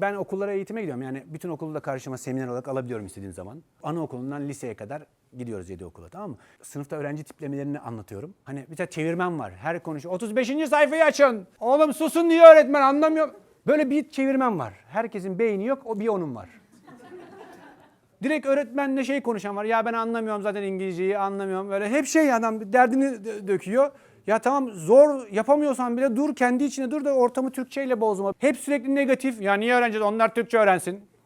ben okullara eğitime gidiyorum. Yani bütün okulu da karşıma seminer olarak alabiliyorum istediğim zaman. Anaokulundan liseye kadar gidiyoruz yedi okula tamam mı? Sınıfta öğrenci tiplemelerini anlatıyorum. Hani bir tane çevirmen var. Her konuşuyor. 35. sayfayı açın. Oğlum susun diye öğretmen anlamıyor. Böyle bir çevirmen var. Herkesin beyni yok. O bir onun var. Direkt öğretmenle şey konuşan var. Ya ben anlamıyorum zaten İngilizceyi anlamıyorum. Böyle hep şey adam derdini dö- döküyor. Ya tamam zor yapamıyorsan bile dur kendi içine dur da ortamı Türkçeyle bozma. Hep sürekli negatif. Ya niye öğreneceğiz? Onlar Türkçe öğrensin.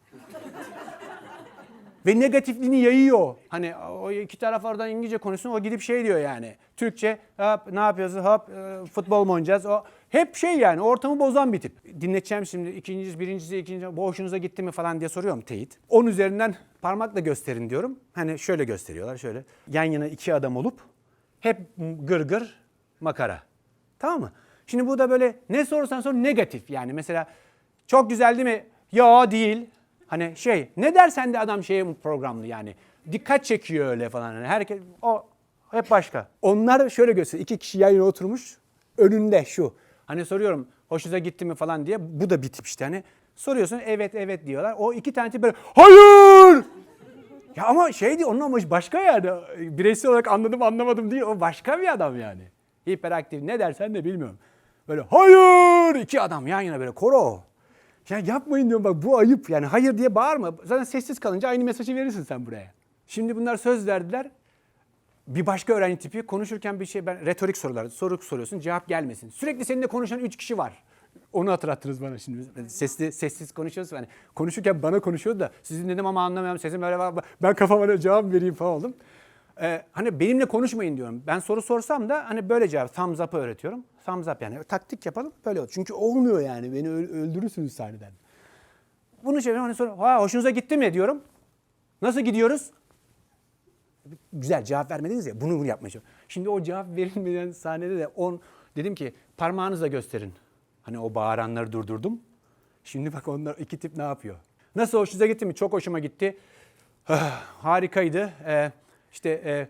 Ve negatifliğini yayıyor. Hani o iki taraf oradan İngilizce konuşsun o gidip şey diyor yani. Türkçe hop ne yapıyoruz hop e, futbol mu oynayacağız? O hep şey yani ortamı bozan bir tip. Dinleteceğim şimdi ikincisi, birincisi, ikinci bu hoşunuza gitti mi falan diye soruyorum teyit. Onun üzerinden parmakla gösterin diyorum. Hani şöyle gösteriyorlar şöyle. Yan yana iki adam olup hep gır gır makara. Tamam mı? Şimdi bu da böyle ne sorursan sor negatif yani mesela çok güzel değil mi? Yo değil. Hani şey ne dersen de adam şeye programlı yani. Dikkat çekiyor öyle falan. Hani herkes o hep başka. Onlar şöyle gösteriyor. İki kişi yan yana oturmuş. Önünde şu. Hani soruyorum hoşunuza gitti mi falan diye. Bu da bir tip işte hani. Soruyorsun evet evet diyorlar. O iki tane böyle hayır ya ama şey değil onun amacı başka yani. Bireysel olarak anladım anlamadım değil. O başka bir adam yani. Hiperaktif ne dersen de bilmiyorum. Böyle hayır iki adam yan yana böyle koro. Ya yapmayın diyorum bak bu ayıp yani hayır diye bağırma. Zaten sessiz kalınca aynı mesajı verirsin sen buraya. Şimdi bunlar söz verdiler. Bir başka öğrenci tipi konuşurken bir şey ben retorik sorular soru soruyorsun cevap gelmesin. Sürekli seninle konuşan üç kişi var. Onu hatırlattınız bana şimdi. Sesli, sessiz konuşuyoruz. Yani konuşurken bana konuşuyordu da sizin dedim ama anlamıyorum sesim öyle var. Ben kafama cevap vereyim falan oldum. Ee, hani benimle konuşmayın diyorum. Ben soru sorsam da hani böyle cevap thumbs up'ı öğretiyorum. Thumbs up yani taktik yapalım böyle olur. Çünkü olmuyor yani beni öl- öldürürsünüz sahneden. Bunu çeviriyorum hani sonra ha hoşunuza gitti mi diyorum. Nasıl gidiyoruz? Güzel cevap vermediniz ya bunu bunu yapmaya. Şimdi o cevap verilmeyen sahnede de on dedim ki parmağınızla gösterin. Hani o bağıranları durdurdum. Şimdi bak onlar iki tip ne yapıyor? Nasıl hoşunuza gitti mi? Çok hoşuma gitti. Harikaydı. Ee, işte e,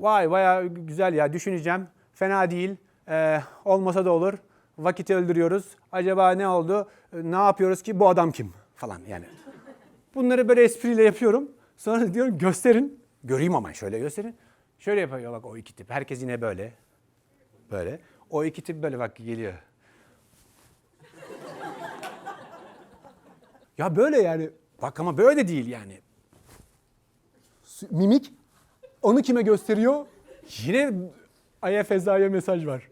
vay baya güzel ya düşüneceğim. Fena değil. Ee, olmasa da olur. Vakit öldürüyoruz. Acaba ne oldu? Ee, Ne yapıyoruz ki? Bu adam kim? Falan yani. Bunları böyle espriyle yapıyorum. Sonra diyorum gösterin. Göreyim ama şöyle gösterin. Şöyle yapıyor bak o iki tip. Herkes yine böyle. Böyle. O iki tip böyle bak geliyor. ya böyle yani. Bak ama böyle de değil yani. Mimik. Onu kime gösteriyor? Yine Aya Feza'ya mesaj var.